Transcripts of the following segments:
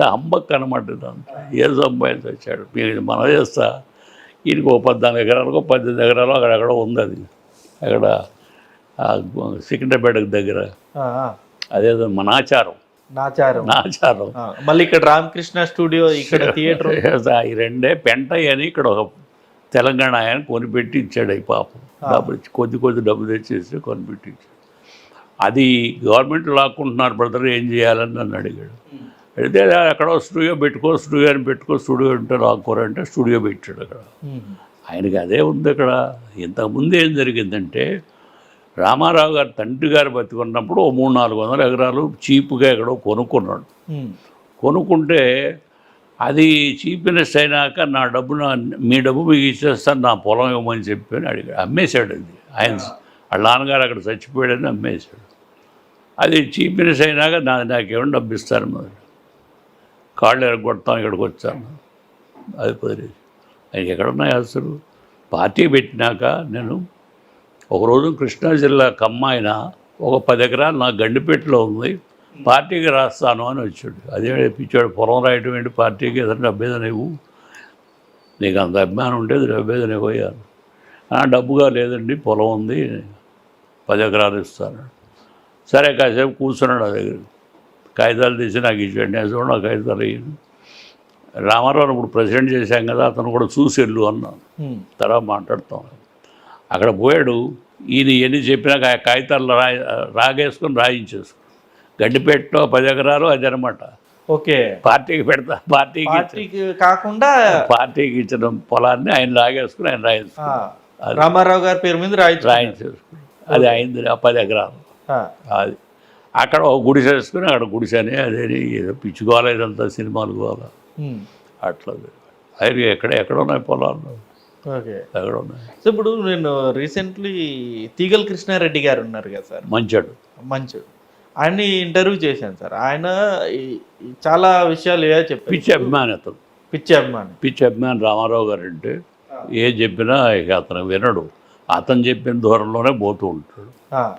Humbug అనమాట ఇదంతా ఏ సంపాదించి వచ్చాడు మీకు మన చేస్తా. ఈయనకి ఒక పద్నాలుగు ఎకరాలకు పద్దెనిమిది ఎకరాలు అక్కడక్కడ ఉంది అది. అక్కడ సికింద్రాబాద్ దగ్గర. అదేదో మన ఆచారం. నాచారం నా ఆచారం. ఆ, మళ్ళీ ఇక్కడ రామకృష్ణ స్టూడియో ఇక్కడ థియేటర్ ఈ రెండే పెంటయ్య అని ఇక్కడ ఒక తెలంగాణ ఆయన కొనిపెట్టి ఇచ్చాడు ఈ పాపం. డబ్బులు కొద్ది కొద్ది డబ్బు తెచ్చేసి కొనిపెట్టి ఇచ్చాడు. అది గవర్నమెంట్ లాక్కుంటున్నారు బ్రదర్ ఏం చేయాలని నన్ను అడిగాడు. అడిగితే అక్కడ స్టూడియో పెట్టుకో స్టూడియో అని పెట్టుకో స్టూడియో ఉంటే లాక్కోరంటే స్టూడియో పెట్టాడు అక్కడ. ఆయనకి అదే ఉంది అక్కడ. ఇంతకుముందు ఏం జరిగిందంటే రామారావు గారు తండ్రి గారు బతికున్నప్పుడు ఓ మూడు నాలుగు వందల ఎకరాలు చీపుగా ఎక్కడో కొనుక్కున్నాడు. కొనుక్కుంటే అది చీపినెస్ట్ అయినాక నా డబ్బు నా మీ డబ్బు మీకు ఇచ్చేస్తాను నా పొలం ఇవ్వమని చెప్పి అని అడిగాడు. అమ్మేశాడు అది. ఆయన వాళ్ళ నాన్నగారు అక్కడ చచ్చిపోయాడని అమ్మేశాడు. అది చీపినెస్ట్ అయినాక నా నాకేమైనా డబ్బు ఇస్తాను మొదలు కాళ్ళు ఎరగొడతాం ఇక్కడికి వచ్చాను అది కుదిరేది ఆయన ఎక్కడున్నాయి అసలు? పార్టీ పెట్టినాక నేను ఒకరోజు కృష్ణా జిల్లా కమ్మాయిన ఒక పది ఎకరాలు నా గండిపేటలో ఉంది. పార్టీకి రాస్తాను అని వచ్చాడు. అదే పిచ్చాడు పొలం రాయటం ఏంటి? పార్టీకి ఏదైనా డబ్బేదని ఇవ్వు. నీకు అంత అభిమానం ఉంటే డబ్బేదని ఇవ్వయాను డబ్బుగా లేదండి పొలం ఉంది. పది ఎకరాలు ఇస్తాను. సరే కాసేపు కూర్చున్నాడు ఆ దగ్గర. కాగితాలు తీసి నాకు ఇచ్చాడు నేను చూడండి కాగితాలు ఇయ్యను రామారావు ఇప్పుడు ప్రెసిడెంట్ చేశాం కదా అతను కూడా చూసి వెళ్ళు అన్నాను తర్వాత మాట్లాడతాం. అక్కడ పోయాడు ఈయన ఎన్ని చెప్పినా కాగితాలు రా రాగేసుకొని రాయించేసుకుని గడ్డిపేటలో పది ఎకరాలు అది అనమాట ఓకే. పార్టీకి పెడతా పార్టీకి పార్టీకి కాకుండా పార్టీకి ఇచ్చిన పొలాన్ని ఆయన లాగేసుకుని ఆయన ఆ, రాయించుకుని రామారావు గారి పేరు మీద రాయించు రాయించేసుకుని అది అయింది ఆ పది ఎకరాలు. అది. అక్కడ ఒక గుడిసె వేసుకుని అక్కడ గుడిసెని అదేని ఏదో పిచ్చుకోవాలి ఇదంతా సినిమాలు కావాలి అట్లా అది. ఎక్కడ ఎక్కడ ఉన్నాయి పొలాలు? ఓకే. ఎక్కడ ఉన్నాయి? సో ఇప్పుడు నేను రీసెంట్లీ తీగల్ కృష్ణారెడ్డి గారు ఉన్నారు కదా సార్? మంచాడు. మంచు ఆయన్ని ఇంటర్వ్యూ చేశాను సార్. ఆయన చాలా విషయాలు ఏ చెప్పారు. పిచ్చి అభిమాని అతను పిచ్చి అభిమాని. పిచ్చి అభిమాని రామారావు గారు అంటే ఏం చెప్పినా ఇక అతను వినడు. అతను చెప్పిన దూరంలోనే పోతూ ఉంటాడు.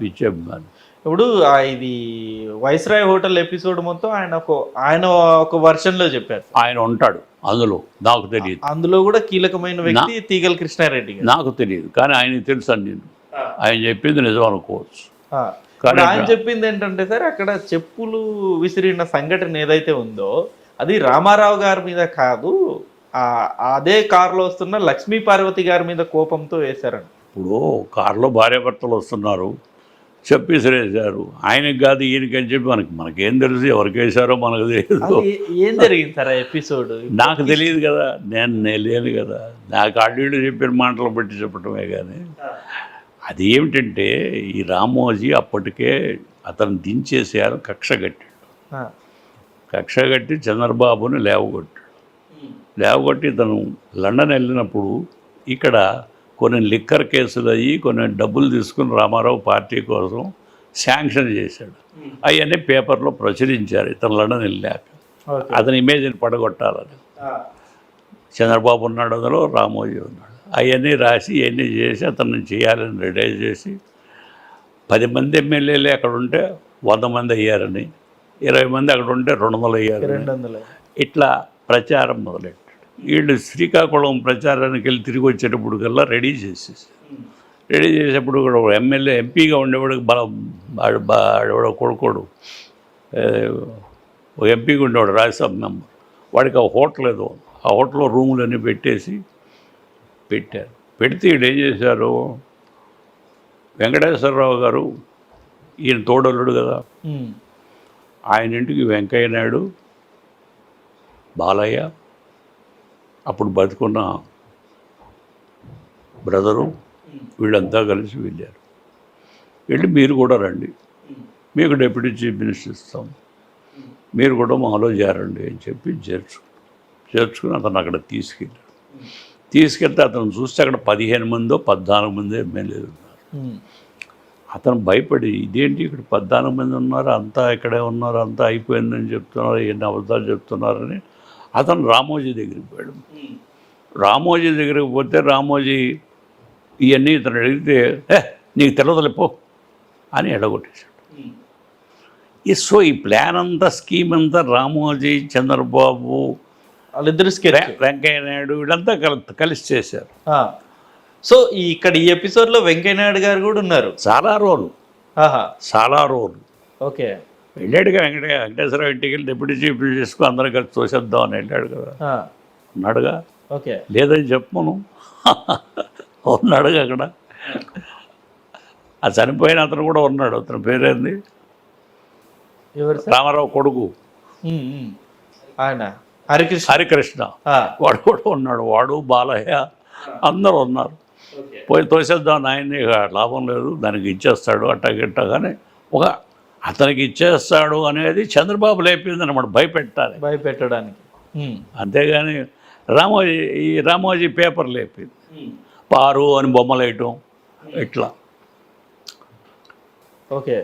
పిచ్చి అభిమాని. ఇప్పుడు ఆ ఇది వైస్రాయ్ హోటల్ ఎపిసోడ్ మొత్తం ఆయన ఒక ఆయన ఒక version లో చెప్పారు. ఆయన ఉంటాడు అందులో నాకు తెలియదు. అందులో కూడా కీలకమైన వ్యక్తి తీగల్ కృష్ణారెడ్డి నాకు తెలియదు కానీ ఆయనకి తెలుసు నేను? ఆయన చెప్పింది నిజం అనుకోవచ్చు. కానీ ఆయన చెప్పింది ఏంటంటే సార్ అక్కడ చెప్పులు విసిరిన సంఘటన ఏదైతే ఉందో అది రామారావు గారి మీద కాదు ఆ అదే కారులో వస్తున్న లక్ష్మీ పార్వతి గారి మీద కోపంతో వేశారంట. ఇప్పుడు కారులో భార్యాభర్తలు వస్తున్నారు. చెప్పేసిరేసారు ఆయనకి కాదు ఈయనకి అని చెప్పి మనకి మనకేం తెలుసు ఎవరికి వేశారో మనకు తెలియదు. ఏ- జరిగింది సార్ ఎపిసోడ్? నాకు తెలియదు కదా నేను నేను లేను కదా. నాకు అడ్డు చెప్పిన మాటలు బట్టి చెప్పటమే కానీ అది ఏమిటంటే ఈ రామోజీ అప్పటికే అతను దించేసేయాలని కక్ష కట్టాడు. కక్ష కట్టి చంద్రబాబుని లేవగొట్టాడు. లేవగొట్టి ఇతను లండన్ వెళ్ళినప్పుడు ఇక్కడ కొన్ని లిక్కర్ కేసులు అయ్యి కొన్ని డబ్బులు తీసుకుని రామారావు పార్టీ కోసం శాంక్షన్ చేశాడు. అవన్నీ పేపర్లో ప్రచురించారు. ఇతను లండన్ వెళ్ళాక. అతని ఇమేజ్ని పడగొట్టాలని. చంద్రబాబు ఉన్నాడు అందులో రామోజీ ఉన్నాడు. అవన్నీ రాసి ఇవన్నీ చేసి అతన్ని చేయాలని రెడీ చేసి పది మంది ఎమ్మెల్యేలు అక్కడ ఉంటే వంద మంది అయ్యారని ఇరవై మంది అక్కడ ఉంటే రెండు వందలు వందలు. ఇట్లా ప్రచారం మొదలెట్టాడు వీళ్ళు శ్రీకాకుళం ప్రచారానికి వెళ్ళి తిరిగి వచ్చేటప్పుడు కల్లా రెడీ చేసేసి రెడీ చేసేటప్పుడు కూడా ఎమ్మెల్యే ఎంపీగా ఉండేవాడికి బలం వాడు బా- వాడు కొడుకోడు ఎంపీగా ఉండేవాడు రాజ్యసభ మెంబర్. వాడికి ఆ హోటల్ ఏదో. ఆ హోటల్లో రూములన్నీ పెట్టేసి పెట్టారు. పెడితే వీళ్ళు ఏం చేశారు? వెంకటేశ్వరరావు గారు ఈయన తోడల్లుడు కదా ఆయన ఇంటికి వెంకయ్య నాయుడు బాలయ్య అప్పుడు బతుకున్న బ్రదరు వీళ్ళంతా కలిసి వెళ్ళారు. వెళ్ళి మీరు కూడా రండి. మీకు డిప్యూటీ చీఫ్ మినిస్టర్ ఇస్తాం. మీరు కూడా మాలో చేరండి అని చెప్పి చేర్చు చేర్చుకుని అతను అక్కడ తీసుకెళ్ళాడు తీసుకెళ్తే అతను చూస్తే అక్కడ పదిహేను మందో పద్నాలుగు మంది ఎమ్మెల్యేలు ఉన్నారు అతను భయపడి ఇదేంటి ఇక్కడ పద్నాలుగు మంది ఉన్నారు? అంతా ఇక్కడే ఉన్నారు అంతా అయిపోయిందని చెప్తున్నారు ఎన్ని అబద్ధాలు చెప్తున్నారని అతను రామోజీ దగ్గరికి పోయాడు. రామోజీ దగ్గరికి పోతే రామోజీ ఇవన్నీ ఇతను అడిగితే ఏ నీకు తెలియదులే పో అని ఎడగొట్టేశాడు. ఈ సో ఈ ప్లాన్ అంతా స్కీమ్ అంతా రామోజీ చంద్రబాబు వాళ్ళిద్దరు వెంకయ్య నాయుడు వీళ్ళంతా కల- కలిసి చేశారు. సో ఈ ఇక్కడ ఈ ఎపిసోడ్లో వెంకయ్య నాయుడు గారు కూడా ఉన్నారు. చాలా రోలు. ఆహా. చాలా రోలు. ఓకే. వెళ్ళాడుగా వెంకట వెంకటేశ్వర ఇంటికి వెళ్ళి డిప్యూటీ చీఫ్ చేసుకుని అందరం కలిసి చూసేద్దాం అని వెళ్ళాడు కదా. ఉన్నాడుగా ఓకే. లేదని చెప్పను. ఉన్నాడుగా అక్కడ. ఆ చనిపోయిన అతను కూడా ఉన్నాడు. అతని పేరేంది? రామారావు కొడుకు. ఆయన. హరికృష్ణ. హరికృష్ణ. వాడు కూడా ఉన్నాడు. వాడు బాలయ్య అందరూ ఉన్నారు. పోయి తోసేద్దాం ఆయన్ని లాభం లేదు. దానికి ఇచ్చేస్తాడు అట్టా గిట్టా కానీ ఒక అతనికి ఇచ్చేస్తాడు అనేది చంద్రబాబు లేపింది అనమాట భయపెట్టాలి. భయపెట్టడానికి. అంతేగాని రామోజీ ఈ రామోజీ పేపర్ లేపింది. పారు అని బొమ్మలు వేయటం ఇట్లా. ఓకే.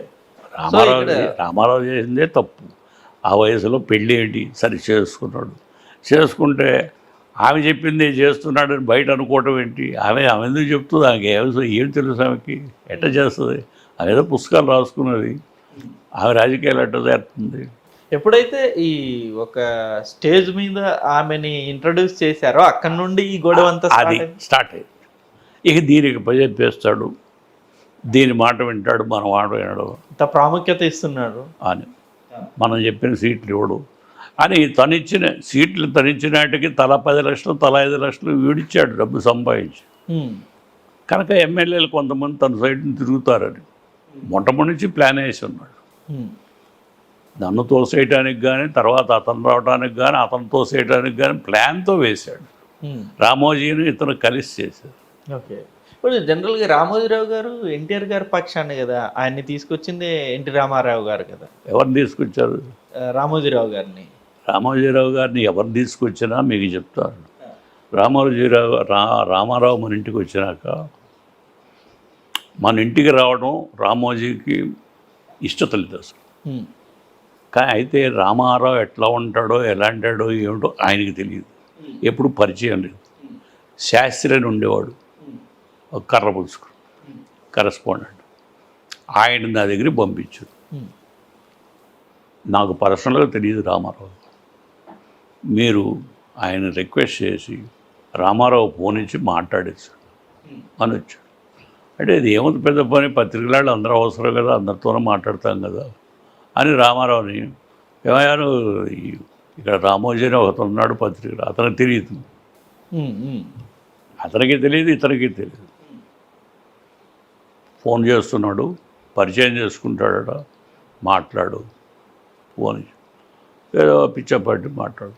రామారావు రామారావు చేసిందే తప్పు. ఆ వయసులో పెళ్ళి ఏంటి సరి చేసుకున్నాడు. చేసుకుంటే ఆమె చెప్పింది చేస్తున్నాడని బయట అనుకోవటం ఏంటి? ఆమె ఆమె ఎందుకు చెప్తుంది? ఆమెకి ఏం ఏం తెలుసు ఆమెకి? ఎట్ట చేస్తుంది? ఆమె ఏదో పుస్తకాలు రాసుకున్నది. ఆమె రాజకీయాలు ఎట్ట చేస్తుంది ఎప్పుడైతే ఈ ఒక స్టేజ్ మీద ఆమెని ఇంట్రడ్యూస్ చేశారో అక్కడ నుండి ఈ గొడవ అంతా అది. స్టార్ట్ అయింది. ఇక దీనికి చెప్పేస్తాడు దీని మాట వింటాడు మన మాట వినడు. ఇంత ప్రాముఖ్యత ఇస్తున్నాడు. అని. మనం చెప్పిన సీట్లు ఇవ్వడు. అని తనిచ్చిన సీట్లు తనిచ్చిన వాటికి తల పది లక్షలు తల ఐదు లక్షలు వీడిచ్చాడు డబ్బు సంపాదించి. కనుక ఎమ్మెల్యేలు కొంతమంది తన సైడ్ని తిరుగుతారని. మొట్టమొదటి నుంచి ప్లాన్ వేసి ఉన్నాడు నన్ను తోసేయటానికి కానీ తర్వాత అతను రావడానికి కానీ అతను తోసేయటానికి కానీ ప్లాన్తో వేశాడు. రామోజీని ఇతను కలిసి చేశాడు. ఓకే. ఇప్పుడు జనరల్గా రామోజీరావు గారు ఎన్టీఆర్ గారి పక్షాన్ని కదా ఆయన్ని తీసుకొచ్చింది ఎన్టీ రామారావు గారు కదా. ఎవరిని తీసుకొచ్చారు? రామోజీరావు గారిని. రామోజీరావు గారిని ఎవరు తీసుకొచ్చినా మీకు చెప్తారు. రామోజీరావు రా రామారావు మన ఇంటికి వచ్చినాక మన ఇంటికి రావడం రామోజీకి ఇష్టత లేదు అసలు కానీ అయితే రామారావు ఎట్లా ఉంటాడో ఎలాంటాడో ఏమిటో ఆయనకి తెలియదు. ఎప్పుడు పరిచయం లేదు. శాస్త్రి అని ఉండేవాడు. ఒక కర్ర పులుసుకు కరెస్పాండెంట్. ఆయన నా దగ్గరికి పంపించారు నాకు పర్సనల్గా తెలియదు రామారావు. మీరు ఆయన రిక్వెస్ట్ చేసి రామారావు ఫోన్ ఇచ్చి మాట్లాడేశాడు. అని వచ్చాడు. అంటే ఇది ఏముంది పెద్ద పని? పత్రికలాళ్ళు అందరూ అవసరం కదా అందరితోనే మాట్లాడతాం కదా అని రామారావుని ఏమయ్యాను ఇక్కడ రామోజీ అని ఒకతను ఉన్నాడు పత్రికలు అతనికి తెలియదు. అతనికి తెలియదు ఇతనికి తెలియదు. ఫోన్ చేస్తున్నాడు పరిచయం చేసుకుంటాడట మాట్లాడు ఫోన్. ఏదో పిచ్చపట్టి మాట్లాడు.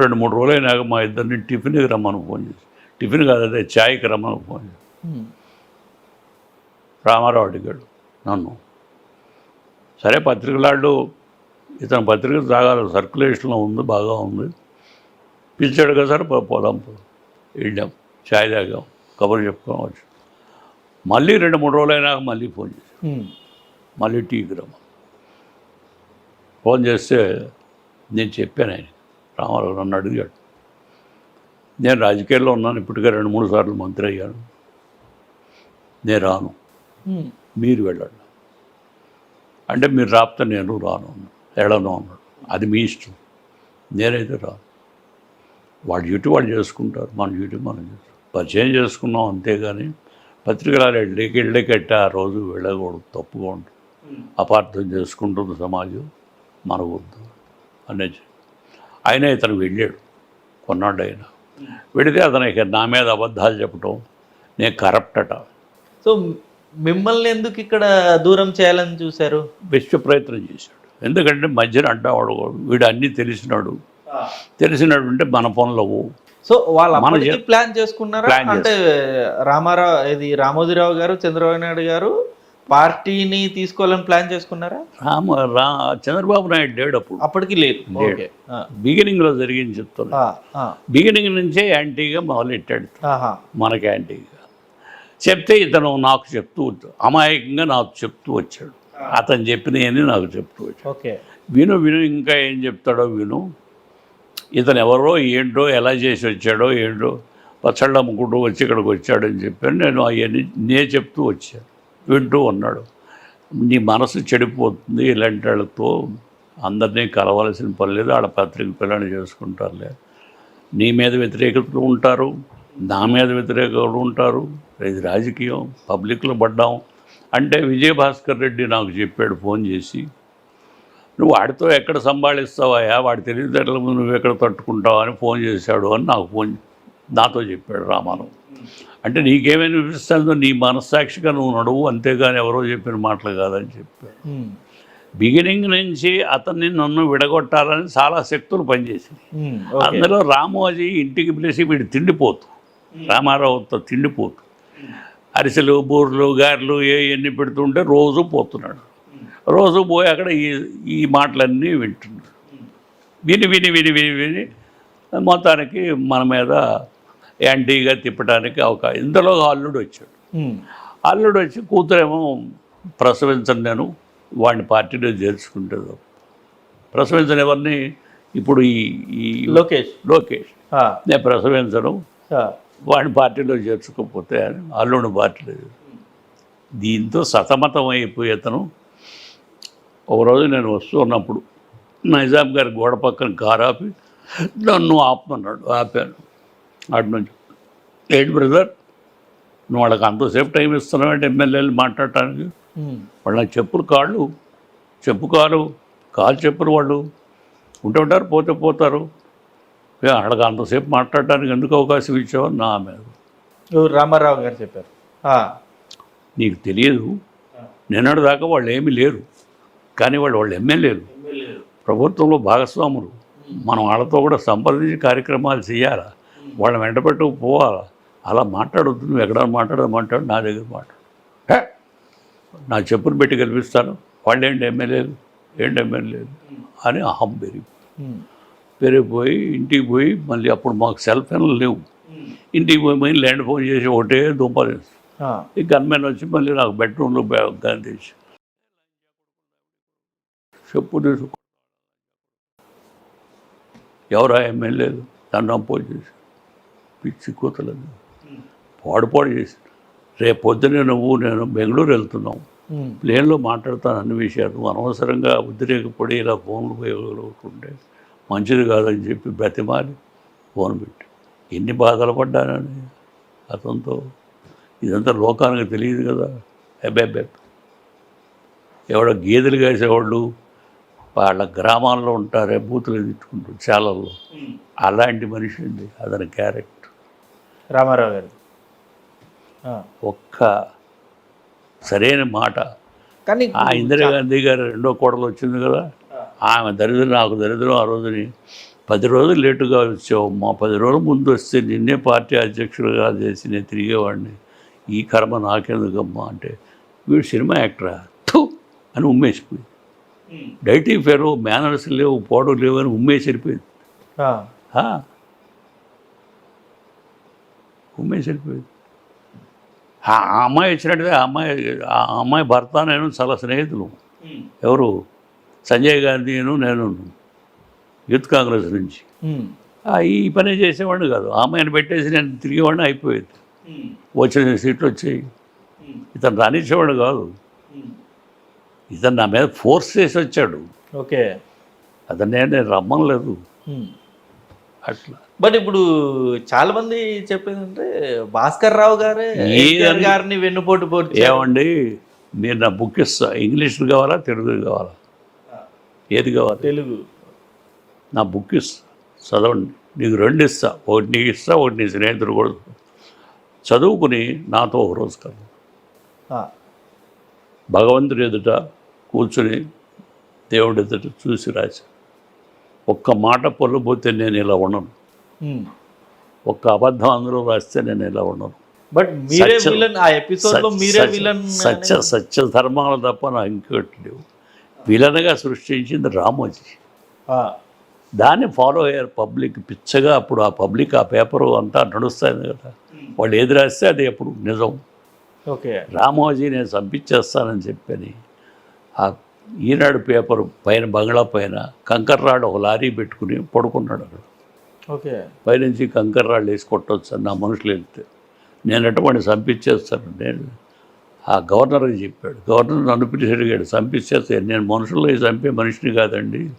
రెండు మూడు రోజులు అయినాక మా ఇద్దరిని టిఫిన్కి రమ్మని ఫోన్ చేసి టిఫిన్ కాదు అదే ఛాయ్కి రమ్మని ఫోన్ చేసి. రామారావు అడిగాడు నన్ను. సరే పత్రికలాళ్ళు ఇతను పత్రిక తాగాలి సర్క్యులేషన్లో ఉంది బాగా ఉంది. పిలిచాడు కదా సార్ పోదాం. వెళ్ళాం ఛాయ్ తాగాం కబుర్లు చెప్పుకోవడం వచ్చి. మళ్ళీ రెండు మూడు రోజులు అయినాక మళ్ళీ ఫోన్ చేశాం ఉమ్, మళ్ళీ టీకి రమ్మ ఫోన్ చేస్తే నేను చెప్పాను ఆయన రామారావు నన్ను అడిగాడు. నేను రాజకీయాల్లో ఉన్నాను ఇప్పటికే రెండు మూడు సార్లు మంత్రి అయ్యాను. నేను రాను. మీరు వెళ్ళండి. అంటే మీరు రాపితే నేను రాను. వెళ్ళను అన్నాడు. అది మీ ఇష్టం. నేనైతే రాను. వాడు డ్యూటీ వాళ్ళు చేసుకుంటారు. మన డ్యూటీ మనం చేసుకుంటాం. పరిచయం చేసుకున్నాం అంతేగాని పత్రికలు వెళ్ళేకి వెళ్ళేకట్టే ఆ రోజు వెళ్ళకూడదు. తప్పుగా ఉంటుంది. అపార్థం చేసుకుంటుంది సమాజం. మనవద్దు అనేది ఆయన ఇతను వెళ్ళాడు. కొన్నాడు ఆయన వెళితే అతనికి నా మీద అబద్ధాలు చెప్పడం నేను కరప్ట్ అట. సో మిమ్మల్ని ఎందుకు ఇక్కడ దూరం చేయాలని చూశారు? బెస్ట్ ప్రయత్నం చేశాడు. ఎందుకంటే మధ్యన అంటావాడు వీడు అన్నీ తెలిసినాడు. తెలిసినాడు అంటే మన పనులు అవ్వు. సో వాళ్ళు మన ప్లాన్ చేసుకున్నారా? అంటే రామారావు ఇది రామోజీరావు గారు చంద్రబాబు నాయుడు గారు పార్టీని తీసుకోవాలని ప్లాన్ చేసుకున్నారా? రామ రా చంద్రబాబు నాయుడు లేడు అప్పుడు. అప్పటికి లేదు ఓకే. ఆ, బిగినింగ్లో జరిగింది చెప్తాను ఆ, ఆ, బిగినింగ్ నుంచే యాంటీగా మొదలెట్టాడు. మనకి యాంటీగా. చెప్తే ఇతను నాకు చెప్తూ. అమాయకంగా నాకు చెప్తూ వచ్చాడు. అతను చెప్పినవన్నీ నాకు చెప్తూ వచ్చాడు. ఓకే. విను విను ఇంకా ఏం చెప్తాడో విను. ఇతను ఎవరో ఏంటో ఎలా చేసి వచ్చాడో ఏంటో పచ్చళ్ళు అమ్ముకుంటూ వచ్చి ఇక్కడికి వచ్చాడని చెప్పాను నేను అవన్నీ నే చెప్తూ వచ్చాను. వింటూ ఉన్నాడు. నీ మనసు చెడిపోతుంది ఇలాంటి వాళ్ళతో అందరినీ కలవాల్సిన పని లేదు. ఆడ పత్రిక పిల్లని చేసుకుంటారులే. నీ మీద వ్యతిరేకతలు ఉంటారు. నా మీద వ్యతిరేకతలు ఉంటారు ఇది రాజకీయం పబ్లిక్లో పడ్డాం. అంటే విజయభాస్కర్ రెడ్డి నాకు చెప్పాడు ఫోన్ చేసి నువ్వు వాడితో ఎక్కడ సంభాళిస్తావా వాడి తెలివితేటల ముందు నువ్వు ఎక్కడ తట్టుకుంటావు? అని ఫోన్ చేశాడు అని నాకు ఫోన్ నాతో చెప్పాడు రామారావు. అంటే నీకేమైనా వినిపిస్తుందో నీ మనస్సాక్షిగా నువ్వు నడువు అంతేగాని ఎవరో చెప్పిన మాటలు కాదని చెప్పాడు. బిగినింగ్ నుంచి అతన్ని నన్ను విడగొట్టాలని చాలా శక్తులు పనిచేసింది అందులో రామోజీ ఇంటికి పిలిచి వీడు తిండిపోతు రామారావుతో తిండిపోతు అరిసెలు బూర్లు గారెలు ఏ ఎన్ని పెడుతుంటే రోజు పోతున్నాడు. రోజు పోయి అక్కడ ఈ ఈ మాటలన్నీ వింటున్నాడు. విని విని విని విని విని మొత్తానికి మన మీద యాంటీగా తిప్పడానికి అవకాశం ఇంతలో అల్లుడు వచ్చాడు. అల్లుడు వచ్చి కూతురేమో ప్రసవించను నేను వాడిని పార్టీలో చేర్చుకుంటుంది. ప్రసవించని ఎవరిని? ఇప్పుడు ఈ ఈ లోకేష్. లోకేష్. నేను ప్రసవించను. వాడిని పార్టీలో చేర్చుకోకపోతే అని అల్లుడిని పార్టీలో దీంతో సతమతం అయిపోయి అతను. ఒకరోజు నేను వస్తున్నప్పుడు నైజాం గారి గోడ పక్కన కారు ఆపి నన్ను ఆపమన్నాడు ఆపాను. అటు నుంచి ఏంటి బ్రదర్ నువ్వు వాళ్ళకి అంతసేపు టైం ఇస్తున్నావు అంటే ఎమ్మెల్యేలు మాట్లాడటానికి? వాళ్ళ చెప్పులు కాళ్ళు చెప్పు కాలు కాలు చెప్పులు వాళ్ళు. ఉంటే ఉంటారు పోతే పోతారు. వాళ్ళకి అంతసేపు మాట్లాడటానికి ఎందుకు అవకాశం ఇచ్చావు నా మీద. రామారావు గారు చెప్పారు. నీకు తెలియదు. నిన్నటి దాకా వాళ్ళు ఏమీ లేరు. కానీ వాళ్ళు వాళ్ళు ఎమ్మెల్యేలు. ప్రభుత్వంలో భాగస్వాములు. మనం వాళ్ళతో కూడా సంప్రదించి కార్యక్రమాలు చేయాలా? వాళ్ళని వెంట పోవాలా? అలా మాట్లాడొద్దు. నువ్వు ఎక్కడ మాట్లాడదు మాట్లాడు నా దగ్గర మాట్లాడు! నా చెప్పులు పెట్టి కల్పిస్తాను వాళ్ళు ఏంటి ఎమ్మెల్యేలు? ఏంటి ఎమ్మెల్యేలు? అని అహం పెరిగి పెరిగిపోయి ఇంటికి పోయి మళ్ళీ అప్పుడు మాకు సెల్ ఫోన్లు లేవు. ఇంటికి పోయి మళ్ళీ ల్యాండ్ ఫోన్ చేసి ఒకటే దుంపలు ఈ గన్మెన్ వచ్చి మళ్ళీ నాకు బెడ్రూమ్లో గన్ తీసి చెప్పు తీసుకో ఎవరా ఎమ్మెల్యేలు దాన్ని అపోజ్ చేసి పిచ్చి కూతలేదు పాడు పాడు చేసి రేపు పొద్దునే నువ్వు నేను బెంగళూరు వెళ్తున్నాం. ప్లేన్లో మాట్లాడతాను అన్ని విషయాలు. అనవసరంగా ఉద్రేకపడి ఇలా ఫోన్లు ఉపయోగపడుతుంటే మంచిది కాదని చెప్పి బ్రతిమాలి ఫోన్ పెట్టి. ఎన్ని బాధలు పడ్డానని అతనితో. ఇదంతా లోకానికి తెలియదు కదా. అబ్బెబ్బె ఎవడో గేదెలు కాసేవాళ్ళు వాళ్ళ గ్రామాల్లో ఉంటారే బూతులు తిట్టుకుంటారు చాలల్లో. అలాంటి మనిషి అండి అతని క్యారెక్టర్. రామారావు గారు. ఆ, ఒక్క సరైన మాట. కానీ ఆ ఇందిరాగాంధీ గారు రెండో కోడలు వచ్చింది కదా. ఆమె దరిద్రం నాకు దరిద్రం ఆ రోజుని పది రోజులు లేటుగా వచ్చావు. మా పది రోజుల ముందు వస్తే నిన్నే పార్టీ అధ్యక్షులుగా చేసి నేను తిరిగేవాడిని. ఈ కర్మ నాకెందుకమ్మా అంటే వీడు సినిమా యాక్టరా? థూ! అని ఉమ్మేసిపోయింది. డైటీ ఫెరో మేనర్స్ లేవు పోవడం లేవు అని ఉమ్మేసి వెళ్ళిపోయింది. ఉమ్మేసి వెళ్ళిపోయింది ఆ ఆ అమ్మాయి వచ్చినట్టుగా ఆ అమ్మాయి ఆ అమ్మాయి భర్త నేను చాలా స్నేహితులు. ఎవరు? సంజయ్ గాంధీను నేను యూత్ కాంగ్రెస్ నుంచి. ఈ పని చేసేవాడిని కాదు. ఆ అమ్మాయిని పెట్టేసి నేను తిరిగేవాడిని అయిపోయేది. వచ్చిన సీట్లు వచ్చాయి. ఇతను రానిచ్చేవాడు కాదు. ఇతను నా మీద ఫోర్స్ చేసి వచ్చాడు. ఓకే. అతను నేను నేను రమ్మనలేదు ఉమ్. అట్లా. బట్ ఇప్పుడు చాలా మంది చెప్పేదంటే భాస్కర్ రావు గారే గారిని వెన్నుపోటు పోటీ ఏమండి? మీరు నా బుక్ ఇస్తా. ఇంగ్లీష్లో కావాలా తెలుగు కావాలా? ఏది కావాలి? తెలుగు. నా బుక్ ఇస్తా చదవండి. నీకు రెండు ఇస్తా ఒకటి నీకు ఇస్తా ఒకటి నీ స్నేహితుడు కూడా చదువుకుని నాతో ఒక రోజు కాదు భగవంతుడి ఎదుట కూర్చుని దేవుడి ఎదుట చూసి రాశా ఒక్క మాట పొల్లబోతే నేను ఇలా ఉండను. ఒక్క అబద్ధం అందులో రాస్తే నేను ఇలా ఉండను. బట్ మీరే విలన్ ఆ ఎపిసోడ్లో సత్య- మీరే సత్య- విలన్ సత్య సత్య ధర్మాలు తప్ప నాకు ఇంకోటి లేవు. విలన్గా సృష్టించింది రామోజీ. దాన్ని ఫాలో అయ్యారు పబ్లిక్. పిచ్చగా అప్పుడు ఆ పబ్లిక్ ఆ పేపరు అంతా నడుస్తుంది కదా. వాళ్ళు ఏది రాస్తే అది ఎప్పుడు నిజం. ఓకే. రామోజీ నేను చంపించేస్తానని చెప్పని ఆ ఈనాడు పేపర్ పైన బంగ్లా పైన కంకర్రాడు ఒక లారీ పెట్టుకుని పడుకున్నాడు అక్కడ. ఓకే. పైనుంచి కంకర్రాళ్ళు వేసి కొట్టొచ్చు అని నా మనుషులు వెళ్తే నేను అటువంటి చంపించేస్తాను? నేను ఆ గవర్నర్కి చెప్పాడు. గవర్నర్ నన్ను పిలిచి అడిగాడు చంపించేస్తే నేను మనుషుల్లో చంపే మనిషిని కాదండి.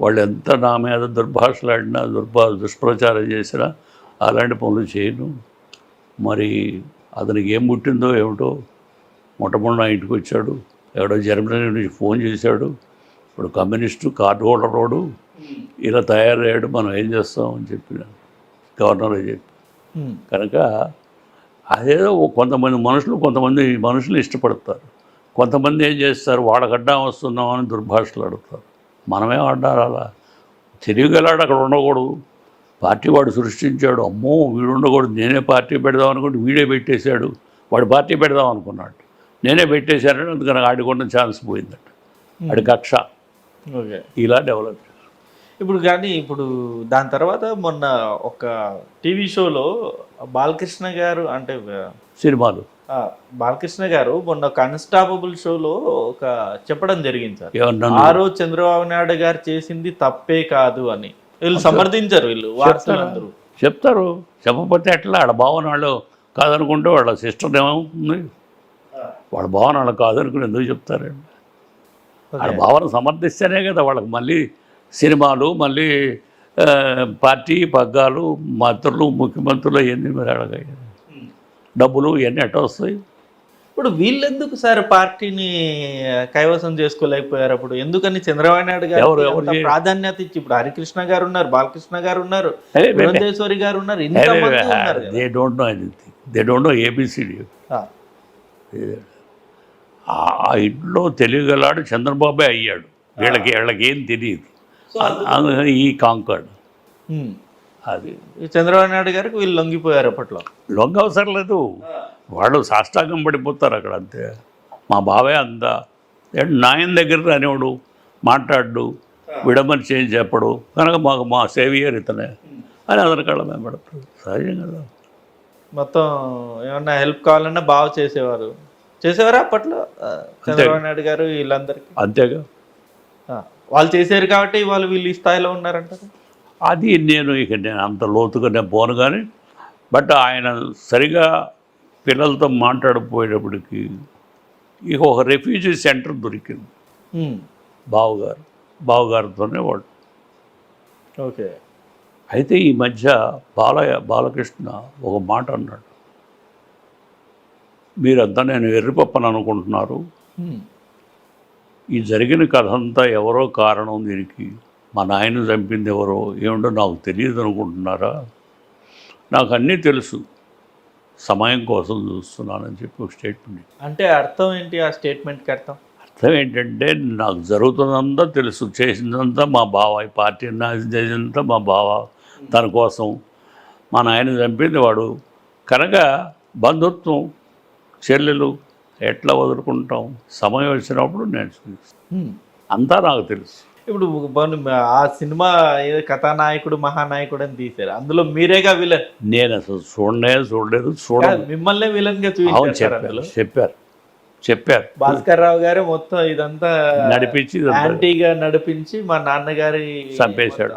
వాళ్ళు ఎంత నా మీద దుర్భాషలాడినా దుర్భా దుష్ప్రచారం చేసినా అలాంటి పనులు చేయను. మరి అతనికి ఏం పుట్టిందో ఏమిటో మొట్టమొదటి నా ఇంటికి వచ్చాడు. ఎవడో జర్మనీ నుంచి ఫోన్ చేశాడు. ఇప్పుడు కమ్యూనిస్టు కార్డు హోల్డర్ రోడ్డు ఇలా తయారయ్యాడు మనం ఏం చేస్తాం అని చెప్పిన గవర్నర్ చెప్పి. కనుక అదేదో కొంతమంది మనుషులు కొంతమంది మనుషులు ఇష్టపడతారు. కొంతమంది ఏం చేస్తారు? వాళ్ళకి అడ్డం వస్తున్నాం అని దుర్భాషలు అడుగుతారు. మనమే అడ్డారు అలా తెలివిగలాడు అక్కడ ఉండకూడదు. పార్టీ వాడు సృష్టించాడు. అమ్మో వీడు ఉండకూడదు నేనే పార్టీ పెడదాం అనుకుంటే వీడే పెట్టేశాడు. వాడు పార్టీ పెడదాం అనుకున్నాడు. నేనే పెట్టేశానని అందుకని ఆడికొండ ఛాన్స్ పోయిందట. ఆడి కక్ష. ఓకే. ఇలా డెవలప్. ఇప్పుడు కానీ ఇప్పుడు దాని తర్వాత మొన్న ఒక టీవీ షోలో బాలకృష్ణ గారు అంటే సినిమాలు. బాలకృష్ణ గారు మొన్న కన్స్టాపబుల్ షోలో ఒక చెప్పడం జరిగింది సార్. ఆ రోజు చంద్రబాబు నాయుడు గారు చేసింది తప్పే కాదు అని. వీళ్ళు సమర్థించారు వీళ్ళు వార్తలందరూ చెప్తారు. చెప్పకపోతే ఎట్లా? ఆడ భావన వాళ్ళు కాదనుకుంటే వాళ్ళ సిస్టర్ ఏమవుతుంది? వాళ్ళ భావన వాళ్ళు కాదనుకుని ఎందుకు చెప్తారండి వాళ్ళ భావన సమర్థిస్తేనే కదా వాళ్ళకి మళ్ళీ సినిమాలు మళ్ళీ పార్టీ పగ్గాలు మంత్రులు ముఖ్యమంత్రులు ఇవన్నీ మరి అడగాయి డబ్బులు ఇవన్నీ ఎట్ట వస్తాయి? ఇప్పుడు వీళ్ళెందుకు సార్ పార్టీని కైవసం చేసుకోలేకపోయారు అప్పుడు? ఎందుకని చంద్రబాబు నాయుడు గారు ప్రాధాన్యత ఇచ్చి ఇప్పుడు హరికృష్ణ గారు ఉన్నారు బాలకృష్ణ గారు ఉన్నారు బృందేశ్వరి గారు ఉన్నారు. They don't know anything they don't know A B C D ఆ. ఇంట్లో తెలియగలాడు చంద్రబాబే అయ్యాడు. వీళ్ళకి వీళ్ళకి ఏం తెలియదు. అందుకని ఈ ఉమ్. అది. చంద్రబాబు నాయుడు గారికి వీళ్ళు లొంగిపోయారు అప్పట్లో. లొంగ అవసరం లేదు వాళ్ళు సాష్టాంగం పడిపోతారు అక్కడ అంతే. మా బావే అందా ఏంటి నాయన దగ్గర అనేవాడు మాట్లాడు విడమని చేంజ్ చెప్పడు. కనుక మాకు మా సేవియర్ ఇతనే. అని అతని కళ్ళ మేము పడతాడు సహజం కదా. మొత్తం ఏమన్నా హెల్ప్ కావాలన్నా బాగా చేసేవారు. చేసేవారా అప్పట్లో? చంద్రబాబు నాయుడు గారు వీళ్ళందరికీ? అంతేగా. వాళ్ళు చేశారు కాబట్టి వాళ్ళు వీళ్ళు ఈ స్థాయిలో ఉన్నారంటారు అది నేను ఇక నేను అంత లోతుగా నేను పోను కానీ బట్ ఆయన సరిగా పిల్లలతో మాట్లాడకపోయేటప్పటికి ఇక ఒక రెఫ్యూజీ సెంటర్ దొరికింది. బావగారు బావగారితోనే వాడు ఓకే. అయితే ఈ మధ్య బాలయ్య బాలకృష్ణ ఒక మాట అన్నాడు. మీరంతా నేను ఎర్రిపప్పని అనుకుంటున్నారు. ఈ జరిగిన కథ అంతా ఎవరో కారణం దీనికి? మా నాయన చంపింది ఎవరో? ఏమిటో నాకు తెలియదు అనుకుంటున్నారా? నాకు అన్నీ తెలుసు. సమయం కోసం చూస్తున్నానని చెప్పి ఒక స్టేట్మెంట్ అంటే అర్థం ఏంటి ఆ స్టేట్మెంట్కి అర్థం? అర్థం ఏంటంటే నాకు జరుగుతున్నంతా తెలుసు. చేసిందంతా మా బావ ఈ పార్టీ నాశనం చేసిందంతా మా బావ తన కోసం. మా నాయన చంపింది వాడు. కనుక బంధుత్వం చెల్లెలు ఎట్లా వదులుకుంటాం? సమయం వచ్చినప్పుడు నేను. అంతా నాకు తెలుసు. ఇప్పుడు ఆ సినిమా ఏదో కథానాయకుడు మహానాయకుడు అని తీశారు. అందులో మీరేగా విలన్? నేను అసలు చూడనే చూడలేదు చూడ మిమ్మల్నే విలన్గా అవును చూపించారు చెప్పారు. చెప్పారు. భాస్కర్ రావు గారు మొత్తం ఇదంతా నడిపించి యాంటీగా నడిపించి మా నాన్నగారి చంపేశాడు.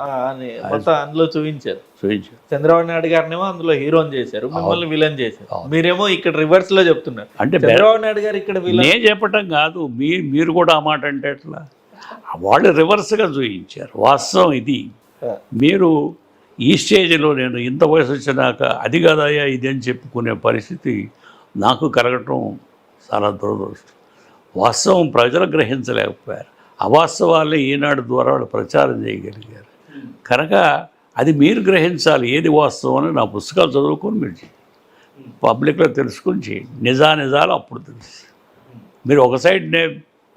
మొత్తం అందులో చూపించారు. చూపించారు. చంద్రబాబు నాయుడు గారినేమో అందులో హీరోని చేశారు మిమ్మల్ని విలన్ చేశారు. మీరేమో ఇక్కడ రివర్స్లో చెప్తున్నారు. అంటే చంద్రబాబు నాయుడు గారు ఇక్కడ విలన్ నేను చెప్పటం కాదు మీ మీరు కూడా ఆ మాట అంటే ఎట్లా? వాళ్ళు రివర్స్గా చూపించారు. వాస్తవం ఇది. మీరు ఈ స్టేజ్లో నేను ఇంత వయసు వచ్చినాక అది కాదయ్యా ఇది అని చెప్పుకునే పరిస్థితి నాకు కలగటం చాలా దురదృష్టం వాస్తవం ప్రజలు గ్రహించలేకపోయారు. అవాస్తవాలే ఈనాడు ద్వారా వాళ్ళు ప్రచారం చేయగలిగారు. కనుక అది మీరు గ్రహించాలి. ఏది వాస్తవం అని నా పుస్తకాలు చదువుకొని మీరు చేయండి పబ్లిక్లో తెలుసుకుని చేయండి నిజా నిజాలు అప్పుడు తెలుసు. మీరు ఒక సైడ్ నే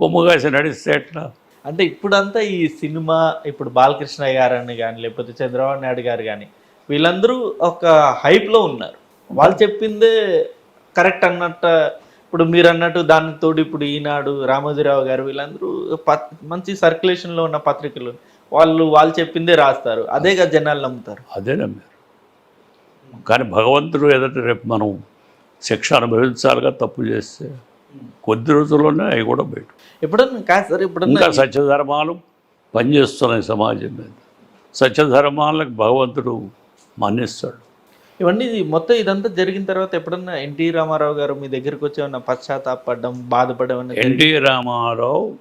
కొమ్ముగాసి నడిస్తే ఎట్లా? అంటే ఇప్పుడంతా ఈ సినిమా ఇప్పుడు బాలకృష్ణ గారని కానీ లేకపోతే చంద్రబాబు నాయుడు గారు కానీ వీళ్ళందరూ ఒక హైప్లో ఉన్నారు. వాళ్ళు చెప్పిందే కరెక్ట్ అన్నట్టు ఇప్పుడు మీరు అన్నట్టు దానికి తోడు ఇప్పుడు ఈనాడు రామోజీరావు గారు వీళ్ళందరూ మంచి circulation లో ఉన్న పత్రికలు. వాళ్ళు వాళ్ళు చెప్పిందే రాస్తారు. అదేగా జనాలు నమ్ముతారు. అదే నమ్మారు. కానీ భగవంతుడు ఎదుట రేపు మనం శిక్ష అనుభవించాలిగా తప్పు చేస్తే కొద్ది రోజుల్లోనే అవి కూడా బయట. ఎప్పుడన్నా కాదు సార్ ఎప్పుడన్నా ఇంకా సత్యధర్మాలు పనిచేస్తున్నాయి సమాజం మీద. సత్యధర్మాలకు భగవంతుడు మన్నిస్తాడు. ఇవన్నీ మొత్తం ఇదంతా జరిగిన తర్వాత ఎప్పుడన్నా ఎన్టీ రామారావు గారు మీ దగ్గరికి వచ్చి ఏమన్నా పశ్చాత్తాపడడం బాధపడడం ఎన్టీ రామారావు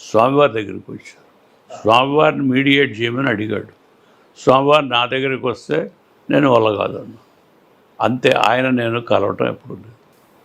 స్వామివారి దగ్గరికి వచ్చారు. స్వామివారిని మీడియేట్ చేయమని అడిగాడు. స్వామివారు నా దగ్గరికి వస్తే నేను వల్ల కాదన్నా. అంతే ఆయన నేను కలవటం ఎప్పుడు లేదు.